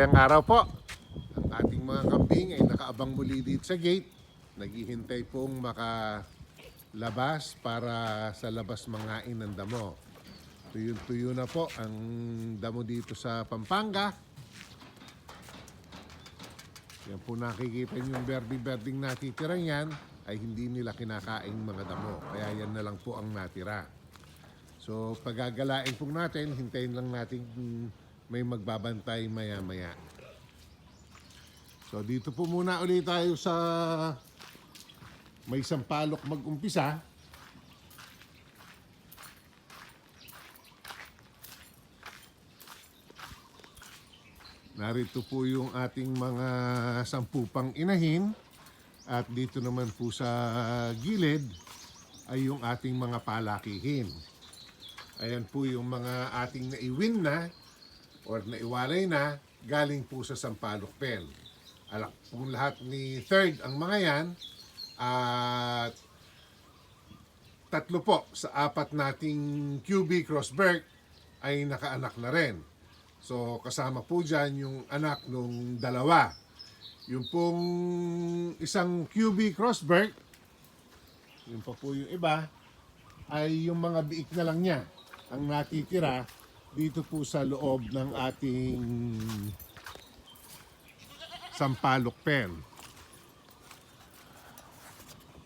Masayang araw po. Ang ating mga kambing ay nakaabang muli dito sa gate. Naghihintay pong makalabas para sa labas mangain ng damo. Tuyo-tuyo na po ang damo dito sa Pampanga. Yan po nakikita yung berding-berding natitirang yan ay hindi nila kinakaing mga damo. Kaya yan na lang po ang natira. So pagagalain po natin, hintayin lang natin may magbabantay maya-maya. So dito po muna ulit tayo sa may sampalok mag-umpisa. Narito po yung ating mga sampupang inahin at dito naman po sa gilid ay yung ating mga palakihin. Ayan po yung mga ating naiwin na or naiwalay na galing po sa Sampaloc Pen. Alak po lahat ni third ang mga yan at tatlo po sa apat nating QB Crossberg ay nakaanak na rin. So kasama po dyan yung anak nung dalawa. Yung pong isang QB Crossberg, yun pa po yung iba, ay yung mga biik na lang niya ang natitira dito po sa loob ng ating Sampalok Pen.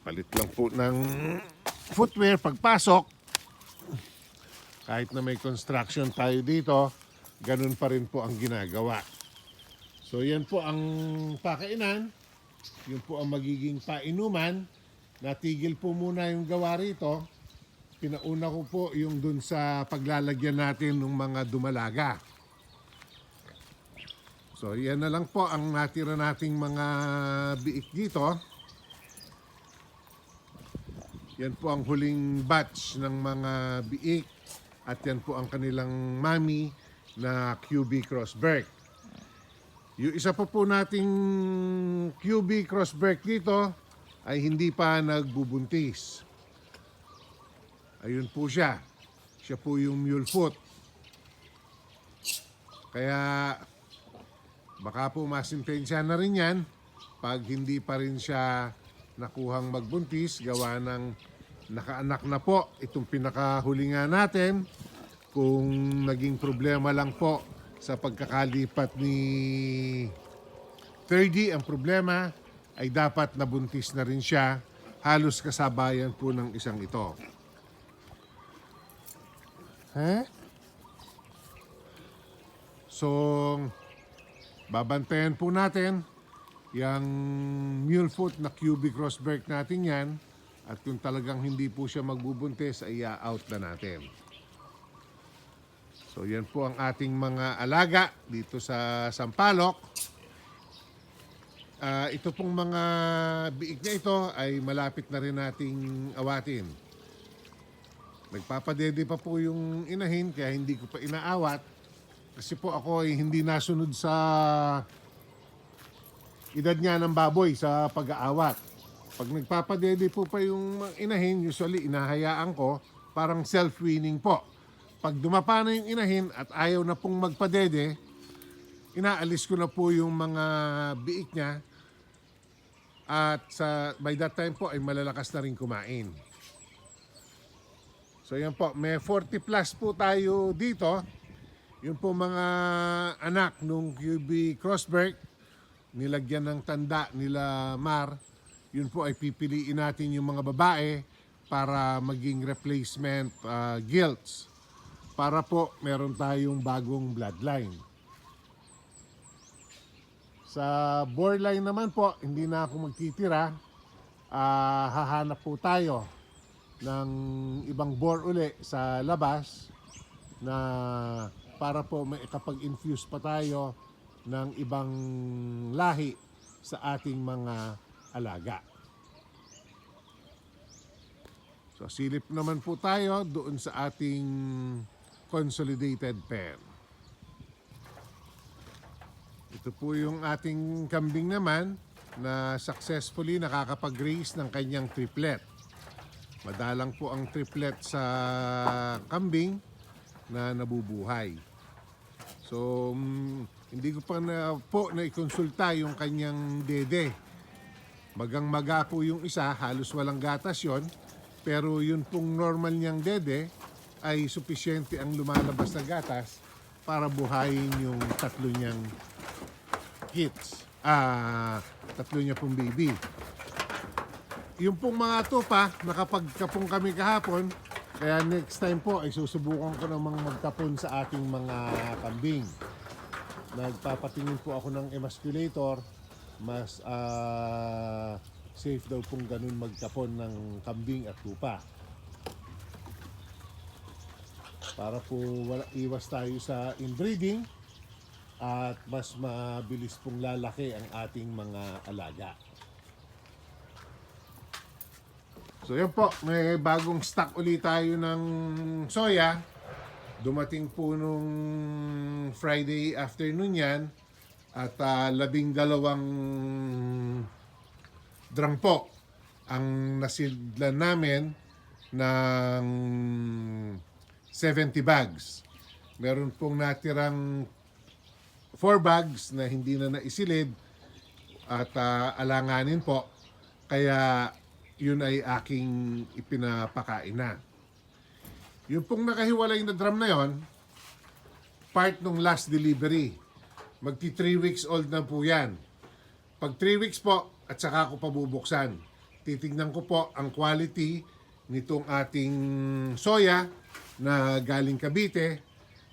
Palit lang po ng footwear pagpasok. Kahit na may construction tayo dito, ganun pa rin po ang ginagawa. So yan po ang pakainan. Yun po ang magiging painuman. Natigil po muna yung gawa rito. Pinauna ko po yung dun sa paglalagyan natin ng mga dumalaga. So yan na lang po ang natira nating mga biik dito. Yan po ang huling batch ng mga biik at yan po ang kanilang mami na QB Crossberg. Yung isa pa po nating QB Crossberg dito ay hindi pa nagbubuntis. Ayun po siya. Siya po yung mule foot. Kaya baka po masintensya na rin yan pag hindi pa rin siya nakuhang magbuntis gawa ng nakaanak na po itong pinakahuli nga natin kung naging problema lang po sa pagkakalipat ni 30 ang problema ay dapat nabuntis na rin siya halos kasabayan po ng isang ito. Ha? So, babantayan po natin yung mule foot na QB Crossberg natin yan at kung talagang hindi po siya magbubuntis ay out na natin. So yan po ang ating mga alaga dito sa Sampaloc. Ah, ito pong mga biik na ito ay malapit na rin nating awatin. Nagpapadede pa po yung inahin kaya hindi ko pa inaawat. Kasi po ako ay hindi nasunod sa edad nga ng baboy sa pag-aawat. Pag nagpapadede po pa yung inahin, usually inahayaan ko, parang self-weaning po. Pag dumapa na yung inahin at ayaw na pong magpadede, inaalis ko na po yung mga biik niya at sa, by that time po ay malalakas na rin kumain. So yan po, may 40 plus po tayo dito. Yung po mga anak nung QB Crossberg, nilagyan ng tanda nila Mar, yun po ay pipiliin natin yung mga babae para maging replacement uh, gilts. Para po meron tayong bagong bloodline. Sa borderline naman po, hindi na ako magtitira. Ah, hahanap po tayo ng ibang bore uli sa labas na para po may kapag-infuse pa tayo ng ibang lahi sa ating mga alaga. So silip naman po tayo doon sa ating consolidated pen. Ito po yung ating kambing naman na successfully nakakapag-raise ng kanyang triplet. Madalang po ang triplet sa kambing na nabubuhay. So, mm, Hindi ko pa na po na ikonsulta yung kanyang dede. Magang maga po yung isa, halos walang gatas yon. Pero yun pong normal niyang dede ay sufisyente ang lumalabas na gatas para buhayin yung tatlo niyang kids. Ah, tatlo niya pong baby. Yung pong mga tupa, nakapagkapong kami kahapon, kaya next time po ay susubukan ko namang magtapon sa ating mga kambing. Nagpapatingin po ako ng emasculator, mas ah, safe daw pong ganun magtapon ng kambing at tupa. Para po wala, iwas tayo sa inbreeding at mas mabilis pong lalaki ang ating mga alaga. So yan po, may bagong stock ulit tayo ng soya. Dumating po nung Friday afternoon yan at ah, labing dalawang drum po ang nasidlan namin ng 70 bags. Meron pong natirang 4 bags na hindi na naisilid at ah, alanganin po. Kaya yun ay aking ipinapakain na. Yung pong nakahiwalay na drum na yon, part nung last delivery. Magti 3 weeks old na po yan. Pag 3 weeks po, at saka ko pabubuksan. Titignan ko po ang quality nitong ating soya na galing Cavite.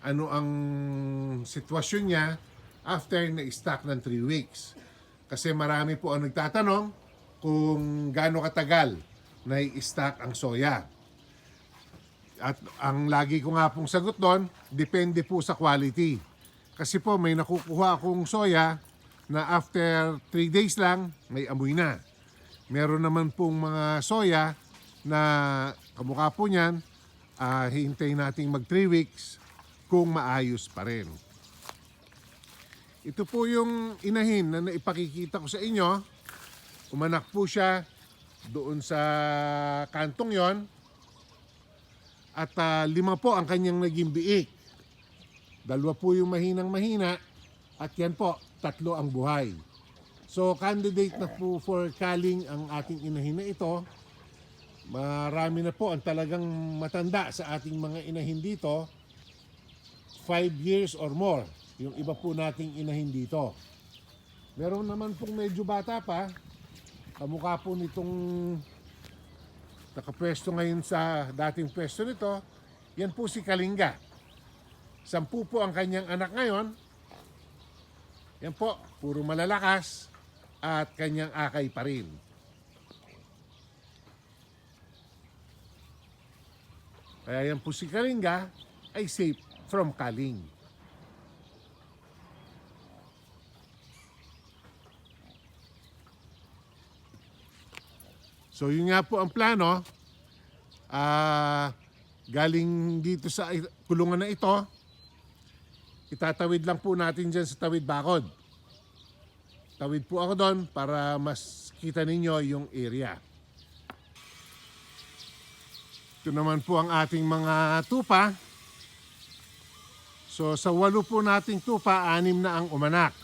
Ano ang sitwasyon niya after na-stock ng 3 weeks. Kasi marami po ang nagtatanong kung gaano katagal na i-stock ang soya. At ang lagi ko nga pong sagot doon, depende po sa quality. Kasi po may nakukuha akong soya na after 3 days lang, may amoy na. Meron naman pong mga soya na kamukha po niyan, ah, hihintayin natin mag 3 weeks kung maayos pa rin. Ito po yung inahin na naipakikita ko sa inyo. Umanak po siya doon sa kantong yon at ah, lima po ang kanyang naging biik. Dalawa po yung mahinang mahina at yan po, tatlo ang buhay. So candidate na po for calling ang ating inahin na ito. Marami na po ang talagang matanda sa ating mga inahin dito. Five years or more. Yung iba po nating inahin dito. Meron naman pong medyo bata pa. Kamukha po nitong nakapwesto ngayon sa dating pwesto nito. Yan po si Kalinga. Sampu po ang kanyang anak ngayon. Yan po, puro malalakas at kanyang akay pa rin. Kaya yan po si Kalinga ay safe from kaling. So yun nga po ang plano. Ah, galing dito sa kulungan na ito, itatawid lang po natin dyan sa tawid bakod. Tawid po ako doon para mas kita ninyo yung area. Ito naman po ang ating mga tupa. So sa walo po nating tupa, anim na ang umanak.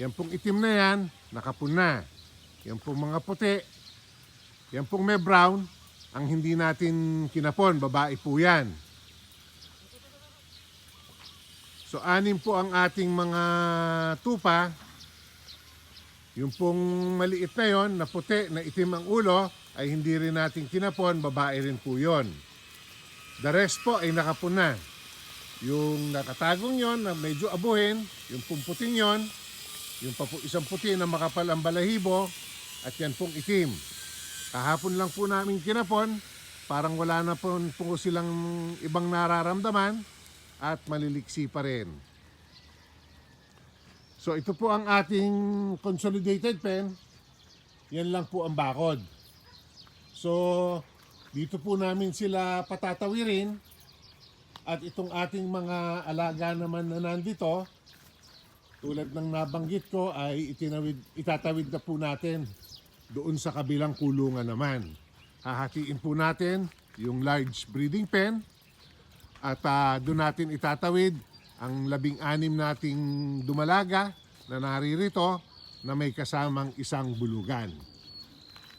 Yan pong itim na yan, nakapun na. Yan pong mga puti, yan pong may brown, ang hindi natin kinapon, babae po yan. So anim po ang ating mga tupa. Yung pong maliit na yon, na puti, na itim ang ulo, ay hindi rin natin kinapon, babae rin po yon. The rest po ay nakapon na. Yung nakatagong yon na medyo abuhin, yung pong puting yon, yung isang puti na makapal ang balahibo, at yan pong itim. Kahapon lang po namin kinapon, parang wala na po, po silang ibang nararamdaman at maliliksi pa rin. So ito po ang ating consolidated pen. Yan lang po ang bakod. So dito po namin sila patatawirin at itong ating mga alaga naman na nandito tulad ng nabanggit ko ay itinawid, itatawid na po natin doon sa kabilang kulungan naman. Hahatiin po natin yung large breeding pen at ah, doon natin itatawid ang labing-anim nating dumalaga na naririto na may kasamang isang bulugan.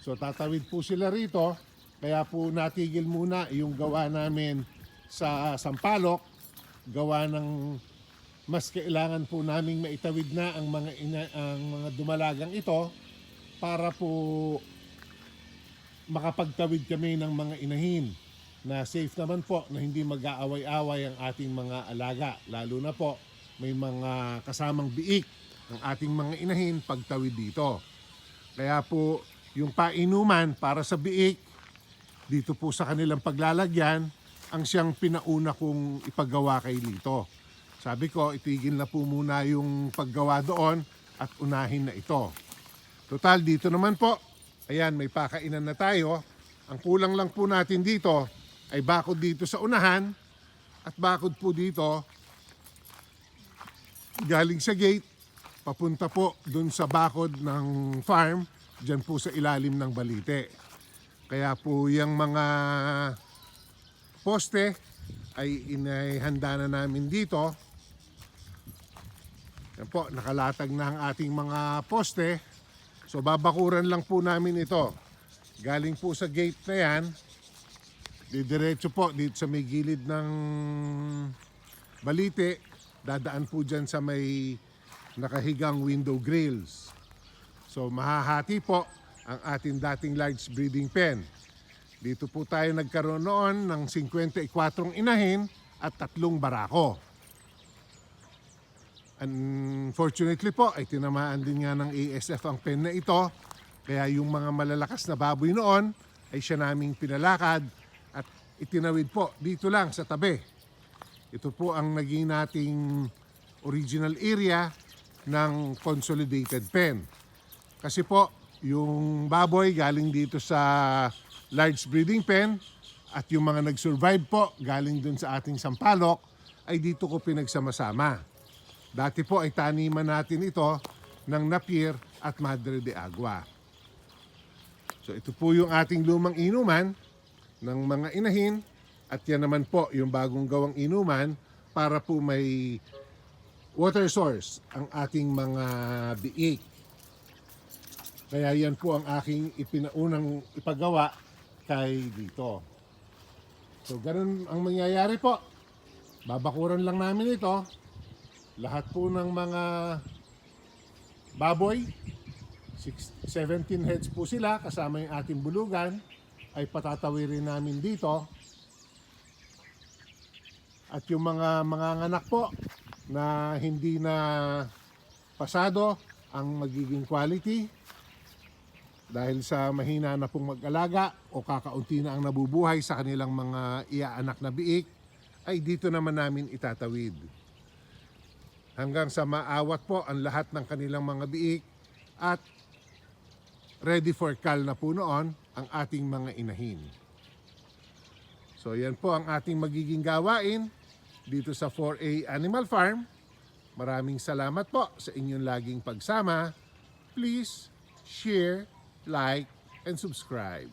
So tatawid po sila rito, kaya po natigil muna yung gawa namin sa Sampalok, gawa ng mas kailangan po naming maitawid na ang mga ina, ang mga dumalagang ito para po makapagtawid kami ng mga inahin na safe naman po na hindi mag-aaway-away ang ating mga alaga. Lalo na po may mga kasamang biik ang ating mga inahin pagtawid dito. Kaya po yung painuman para sa biik dito po sa kanilang paglalagyan ang siyang pinauna kong ipagawa kay Lito. Sabi ko, itigil na po muna yung paggawa doon at unahin na ito. Total, dito naman po, ayan, may pakainan na tayo. Ang kulang lang po natin dito ay bakod dito sa unahan at bakod po dito galing sa gate papunta po dun sa bakod ng farm dyan po sa ilalim ng balite. Kaya po yung mga poste ay inihanda na namin dito. Yan po, nakalatag na ang ating mga poste. So babakuran lang po namin ito. Galing po sa gate na yan. Didiretso po dito sa may gilid ng balite. Dadaan po dyan sa may nakahigang window grills. So mahahati po ang ating dating large breeding pen. Dito po tayo nagkaroon noon ng 54 inahin at tatlong barako. Unfortunately po, ay tinamaan din nga ng ASF ang pen na ito. Kaya yung mga malalakas na baboy noon ay siya naming pinalakad at itinawid po dito lang sa tabi. Ito po ang naging nating original area ng consolidated pen. Kasi po, yung baboy galing dito sa large breeding pen at yung mga nag-survive po galing dun sa ating sampalok ay dito ko pinagsama-sama. Dati po ay taniman natin ito ng Napier at Madre de Agua. So ito po yung ating lumang inuman ng mga inahin at yan naman po yung bagong gawang inuman para po may water source ang ating mga biik. Kaya yan po ang aking ipinaunang ipagawa kay dito. So ganun ang mangyayari po. Babakuran lang namin ito. Lahat po ng mga baboy, six- 17 heads po sila kasama yung ating bulugan ay patatawirin namin dito. At yung mga mga anak po na hindi na pasado ang magiging quality dahil sa mahina na pong mag-alaga o kakaunti na ang nabubuhay sa kanilang mga iaanak na biik ay dito naman namin itatawid. Hanggang sa maawat po ang lahat ng kanilang mga biik at ready for call na po noon ang ating mga inahin. So yan po ang ating magiging gawain dito sa 4A Animal Farm. Maraming salamat po sa inyong laging pagsama. Please share, like, and subscribe.